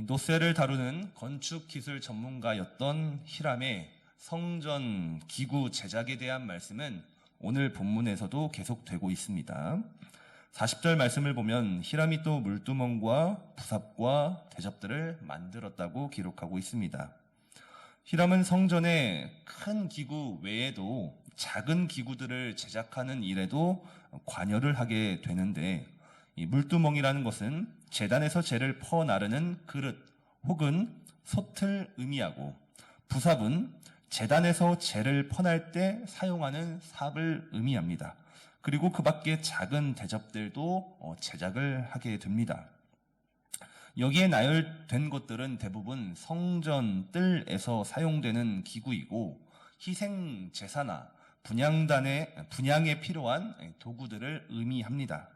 노쇠를 다루는 건축 기술 전문가였던 히람의 성전 기구 제작에 대한 말씀은 오늘 본문에서도 계속되고 있습니다. 40절 말씀을 보면 히람이 또 물두멍과 부삽과 대접들을 만들었다고 기록하고 있습니다. 히람은 성전의 큰 기구 외에도 작은 기구들을 제작하는 일에도 관여를 하게 되는데 이 물두멍이라는 것은 재단에서 재를 퍼 나르는 그릇 혹은 솥을 의미하고 부삽은 재단에서 재를 퍼날 때 사용하는 삽을 의미합니다. 그리고 그 밖에 작은 대접들도 어, 제작을 하게 됩니다. 여기에 나열된 것들은 대부분 성전 뜰에서 사용되는 기구이고 희생 제사나 분양단의 분양에 필요한 도구들을 의미합니다.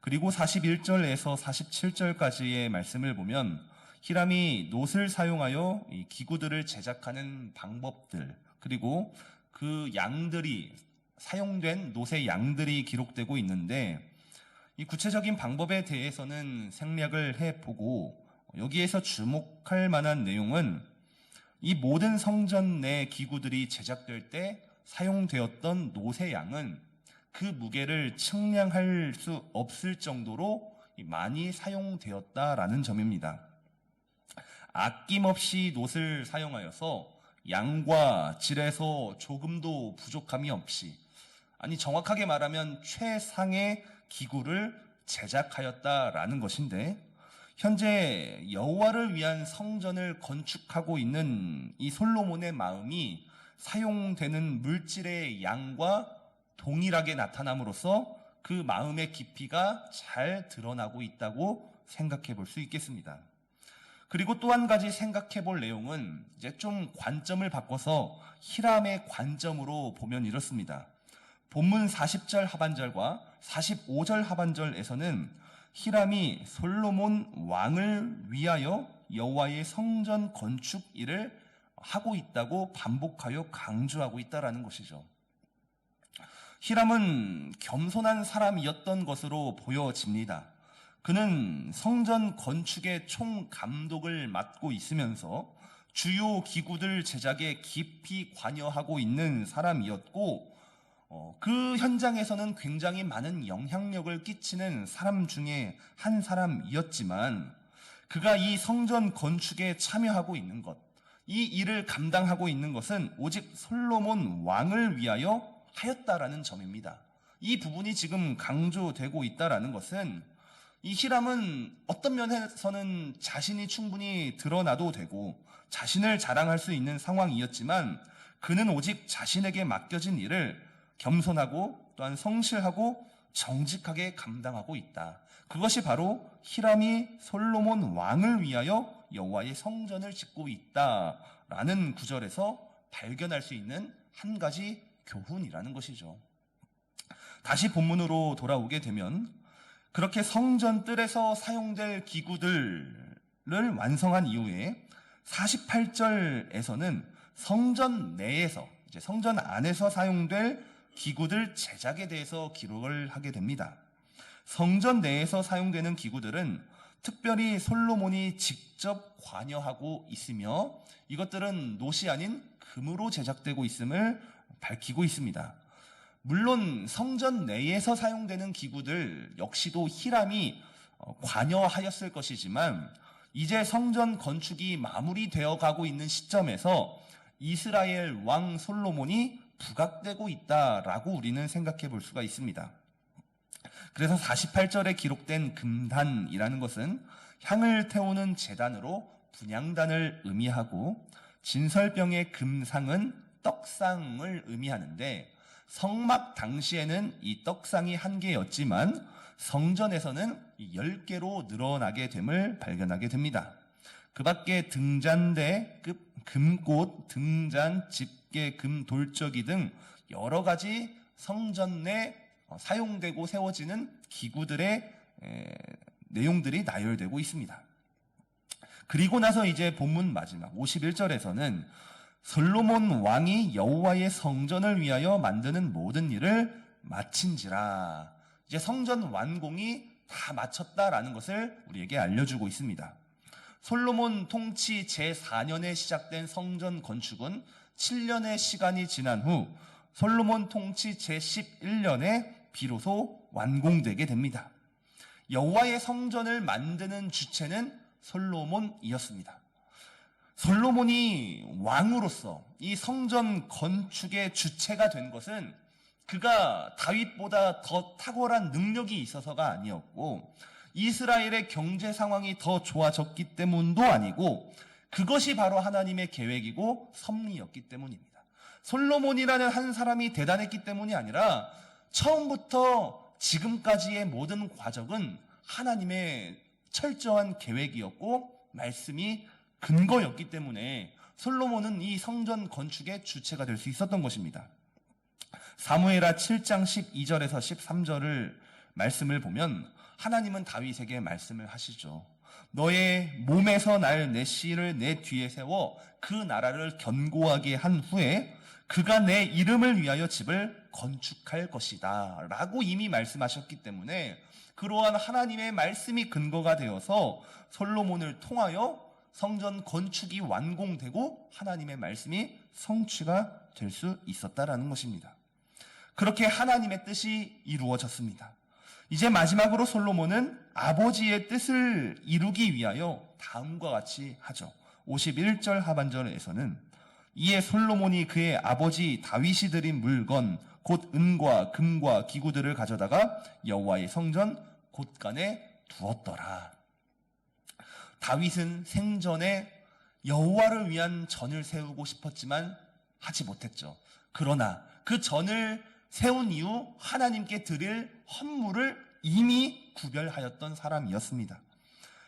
그리고 41절에서 47절까지의 말씀을 보면 히람이 놋을 사용하여 이 기구들을 제작하는 방법들 그리고 그 양들이 사용된 놋의 양들이 기록되고 있는데 이 구체적인 방법에 대해서는 생략을 해보고 여기에서 주목할 만한 내용은 이 모든 성전 내 기구들이 제작될 때 사용되었던 놋의 양은 그 무게를 측량할 수 없을 정도로 많이 사용되었다라는 점입니다. 아낌없이 놋을 사용하여서 양과 질에서 조금도 부족함이 없이 아니 정확하게 말하면 최상의 기구를 제작하였다라는 것인데 현재 여호와를 위한 성전을 건축하고 있는 이 솔로몬의 마음이 사용되는 물질의 양과 동일하게 나타남으로써 그 마음의 깊이가 잘 드러나고 있다고 생각해 볼 수 있겠습니다. 그리고 또 한 가지 생각해 볼 내용은 이제 좀 관점을 바꿔서 히람의 관점으로 보면 이렇습니다. 본문 40절 하반절과 45절 하반절에서는 히람이 솔로몬 왕을 위하여 여호와의 성전 건축 일을 하고 있다고 반복하여 강조하고 있다라는 것이죠. 히람은 겸손한 사람이었던 것으로 보여집니다. 그는 성전 건축의 총 감독을 맡고 있으면서 주요 기구들 제작에 깊이 관여하고 있는 사람이었고, 어, 그 현장에서는 굉장히 많은 영향력을 끼치는 사람 중에 한 사람이었지만, 그가 이 성전 건축에 참여하고 있는 것, 이 일을 감당하고 있는 것은 오직 솔로몬 왕을 위하여 하였다라는 점입니다. 이 부분이 지금 강조되고 있다라는 것은 이 히람은 어떤 면에서는 자신이 충분히 드러나도 되고 자신을 자랑할 수 있는 상황이었지만 그는 오직 자신에게 맡겨진 일을 겸손하고 또한 성실하고 정직하게 감당하고 있다. 그것이 바로 히람이 솔로몬 왕을 위하여 여호와의 성전을 짓고 있다라는 구절에서 발견할 수 있는 한 가지 교훈이라는 것이죠. 다시 본문으로 돌아오게 되면 그렇게 성전 뜰에서 사용될 기구들을 완성한 이후에 48절에서는 성전 내에서 이제 성전 안에서 사용될 기구들 제작에 대해서 기록을 하게 됩니다. 성전 내에서 사용되는 기구들은 특별히 솔로몬이 직접 관여하고 있으며 이것들은 놋이 아닌 금으로 제작되고 있음을 밝히고 있습니다. 물론 성전 내에서 사용되는 기구들 역시도 히람이 어, 관여하였을 것이지만 이제 성전 건축이 마무리되어 가고 있는 시점에서 이스라엘 왕 솔로몬이 부각되고 있다라고 우리는 생각해 볼 수가 있습니다. 그래서 48절에 기록된 금단이라는 것은 향을 태우는 재단으로 분양단을 의미하고 진설병의 금상은 떡상을 의미하는데 성막 당시에는 이 떡상이 한 개였지만 성전에서는 10개로 늘어나게 됨을 발견하게 됩니다. 그 밖에 등잔대, 금꽃, 등잔, 집게, 금, 돌적이 등 여러 가지 성전 내 어, 사용되고 세워지는 기구들의 내용들이 나열되고 있습니다. 그리고 나서 이제 본문 마지막 51절에서는 솔로몬 왕이 여호와의 성전을 위하여 만드는 모든 일을 마친지라. 이제 성전 완공이 다 마쳤다라는 것을 우리에게 알려주고 있습니다. 솔로몬 통치 제4년에 시작된 성전 건축은 7년의 시간이 지난 후 솔로몬 통치 제11년에 비로소 완공되게 됩니다. 여호와의 성전을 만드는 주체는 솔로몬이었습니다. 솔로몬이 왕으로서 이 성전 건축의 주체가 된 것은 그가 다윗보다 더 탁월한 능력이 있어서가 아니었고 이스라엘의 경제 상황이 더 좋아졌기 때문도 아니고 그것이 바로 하나님의 계획이고 섭리였기 때문입니다. 솔로몬이라는 한 사람이 대단했기 때문이 아니라 처음부터 지금까지의 모든 과정은 하나님의 철저한 계획이었고 말씀이 근거였기 때문에 솔로몬은 이 성전 건축의 주체가 될 수 있었던 것입니다. 사무에라 7장 12절에서 13절을 말씀을 보면 하나님은 다윗에게 말씀을 하시죠. 너의 몸에서 날 내 씨를 내 뒤에 세워 그 나라를 견고하게 한 후에 그가 내 이름을 위하여 집을 건축할 것이다. 라고 이미 말씀하셨기 때문에 그러한 하나님의 말씀이 근거가 되어서 솔로몬을 통하여 성전 건축이 완공되고 하나님의 말씀이 성취가 될 수 있었다라는 것입니다. 그렇게 하나님의 뜻이 이루어졌습니다. 이제 마지막으로 솔로몬은 아버지의 뜻을 이루기 위하여 다음과 같이 하죠. 51절 하반절에서는 이에 솔로몬이 그의 아버지 다윗이 드린 물건 곧 은과 금과 기구들을 가져다가 여호와의 성전 곳간에 두었더라. 다윗은 생전에 여호와를 위한 전을 세우고 싶었지만 하지 못했죠. 그러나 그 전을 세운 이후 하나님께 드릴 헌물을 이미 구별하였던 사람이었습니다.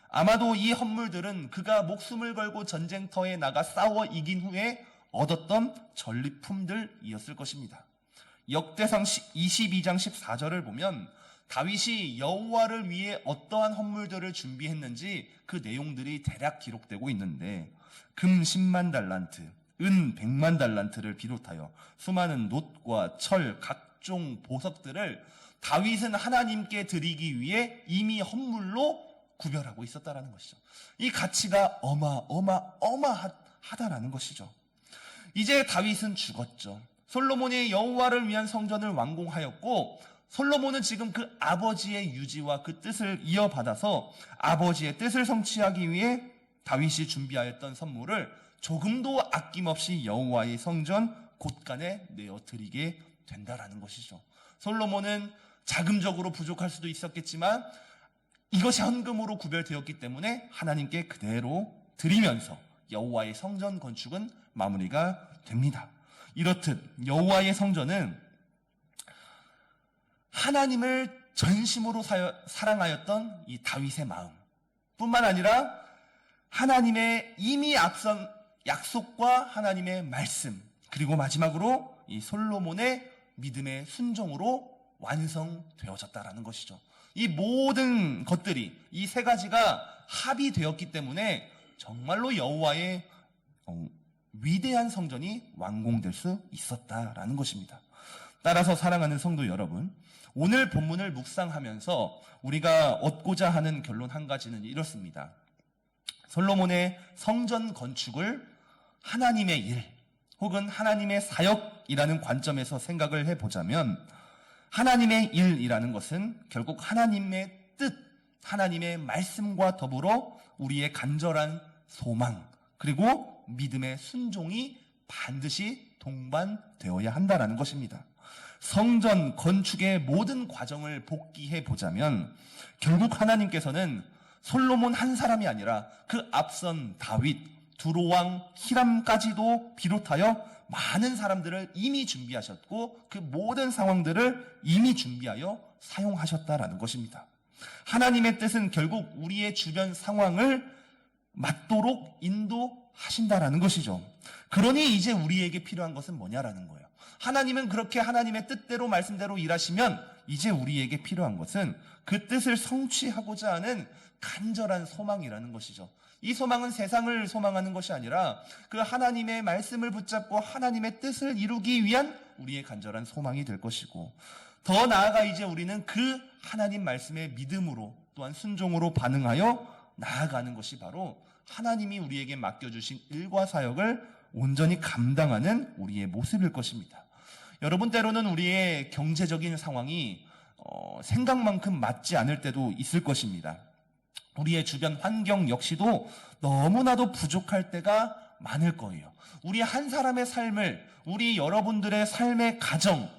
아마도 이 헌물들은 그가 목숨을 걸고 전쟁터에 나가 싸워 이긴 후에 얻었던 전리품들이었을 것입니다. 역대상 22장 14절을 보면 다윗이 여호와를 위해 어떠한 헌물들을 준비했는지 그 내용들이 대략 기록되고 있는데 금 10만 달란트, 은 100만 달란트를 비롯하여 수많은 놋과 철, 각종 보석들을 다윗은 하나님께 드리기 위해 이미 헌물로 구별하고 있었다라는 것이죠. 이 가치가 어마어마어마하다라는 것이죠. 이제 다윗은 죽었죠. 솔로몬이 여호와를 위한 성전을 완공하였고 솔로몬은 지금 그 아버지의 유지와 그 뜻을 이어받아서 아버지의 뜻을 성취하기 위해 다윗이 준비하였던 선물을 조금도 아낌없이 여호와의 성전 곳간에 내어 드리게 된다라는 것이죠. 솔로몬은 자금적으로 부족할 수도 있었겠지만 이것이 헌금으로 구별되었기 때문에 하나님께 그대로 드리면서 여호와의 성전 건축은 마무리가 됩니다. 이렇듯 여호와의 성전은 하나님을 전심으로 사랑하였던 이 다윗의 마음 뿐만 아니라 하나님의 이미 앞선 약속과 하나님의 말씀 그리고 마지막으로 이 솔로몬의 믿음의 순종으로 완성되어졌다라는 것이죠. 이 모든 것들이 이 세 가지가 합의되었기 때문에 정말로 여호와의 어, 위대한 성전이 완공될 수 있었다라는 것입니다. 따라서 사랑하는 성도 여러분, 오늘 본문을 묵상하면서 우리가 얻고자 하는 결론 한 가지는 이렇습니다. 솔로몬의 성전 건축을 하나님의 일 혹은 하나님의 사역이라는 관점에서 생각을 해보자면 하나님의 일이라는 것은 결국 하나님의 뜻, 하나님의 말씀과 더불어 우리의 간절한 소망, 그리고 믿음의 순종이 반드시 동반되어야 한다는 것입니다. 성전 건축의 모든 과정을 복기해 보자면 결국 하나님께서는 솔로몬 한 사람이 아니라 그 앞선 다윗, 두로왕, 히람까지도 비롯하여 많은 사람들을 이미 준비하셨고 그 모든 상황들을 이미 준비하여 사용하셨다라는 것입니다. 하나님의 뜻은 결국 우리의 주변 상황을 맞도록 인도하신다라는 것이죠. 그러니 이제 우리에게 필요한 것은 뭐냐라는 거예요. 하나님은 그렇게 하나님의 뜻대로 말씀대로 일하시면 이제 우리에게 필요한 것은 그 뜻을 성취하고자 하는 간절한 소망이라는 것이죠. 이 소망은 세상을 소망하는 것이 아니라 그 하나님의 말씀을 붙잡고 하나님의 뜻을 이루기 위한 우리의 간절한 소망이 될 것이고 더 나아가 이제 우리는 그 하나님 말씀의 믿음으로 또한 순종으로 반응하여 나아가는 것이 바로 하나님이 우리에게 맡겨주신 일과 사역을 온전히 감당하는 우리의 모습일 것입니다. 여러분 때로는 우리의 경제적인 상황이 어, 생각만큼 맞지 않을 때도 있을 것입니다. 우리의 주변 환경 역시도 너무나도 부족할 때가 많을 거예요. 우리 한 사람의 삶을, 우리 여러분들의 삶의 가정,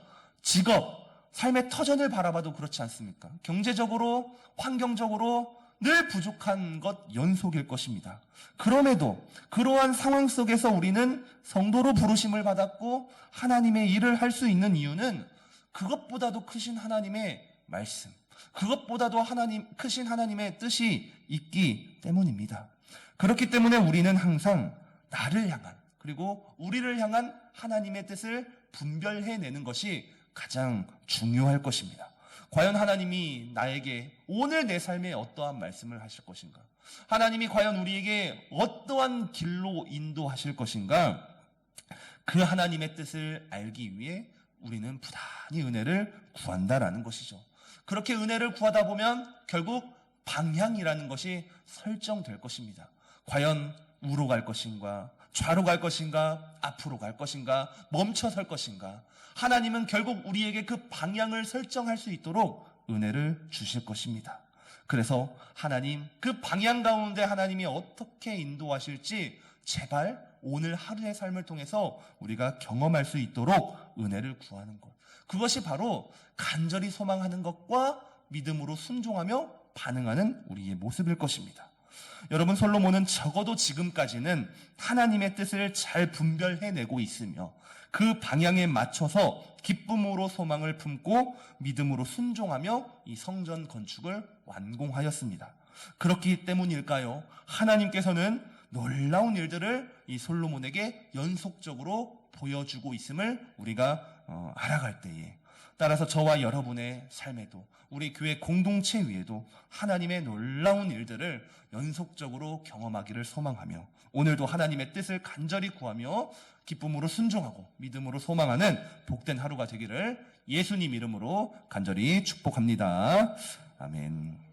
직업, 삶의 터전을 바라봐도 그렇지 않습니까? 경제적으로, 환경적으로 늘 부족한 것 연속일 것입니다. 그럼에도 그러한 상황 속에서 우리는 성도로 부르심을 받았고 하나님의 일을 할 수 있는 이유는 그것보다도 크신 하나님의 말씀, 그것보다도 하나님, 크신 하나님의 뜻이 있기 때문입니다. 그렇기 때문에 우리는 항상 나를 향한, 그리고 우리를 향한 하나님의 뜻을 분별해내는 것이 가장 중요할 것입니다. 과연 하나님이 나에게 오늘 내 삶에 어떠한 말씀을 하실 것인가? 하나님이 과연 우리에게 어떠한 길로 인도하실 것인가? 그 하나님의 뜻을 알기 위해 우리는 부단히 은혜를 구한다라는 것이죠. 그렇게 은혜를 구하다 보면 결국 방향이라는 것이 설정될 것입니다. 과연 우로 갈 것인가, 좌로 갈 것인가, 앞으로 갈 것인가, 멈춰 설 것인가. 하나님은 결국 우리에게 그 방향을 설정할 수 있도록 은혜를 주실 것입니다. 그래서 하나님, 그 방향 가운데 하나님이 어떻게 인도하실지 제발 오늘 하루의 삶을 통해서 우리가 경험할 수 있도록 은혜를 구하는 것. 그것이 바로 간절히 소망하는 것과 믿음으로 순종하며 반응하는 우리의 모습일 것입니다. 여러분, 솔로몬은 적어도 지금까지는 하나님의 뜻을 잘 분별해내고 있으며 그 방향에 맞춰서 기쁨으로 소망을 품고 믿음으로 순종하며 이 성전 건축을 완공하였습니다. 그렇기 때문일까요? 하나님께서는 놀라운 일들을 이 솔로몬에게 연속적으로 보여주고 있음을 우리가 어, 알아갈 때에 따라서 저와 여러분의 삶에도 우리 교회 공동체 위에도 하나님의 놀라운 일들을 연속적으로 경험하기를 소망하며 오늘도 하나님의 뜻을 간절히 구하며 기쁨으로 순종하고 믿음으로 소망하는 복된 하루가 되기를 예수님 이름으로 간절히 축복합니다. 아멘.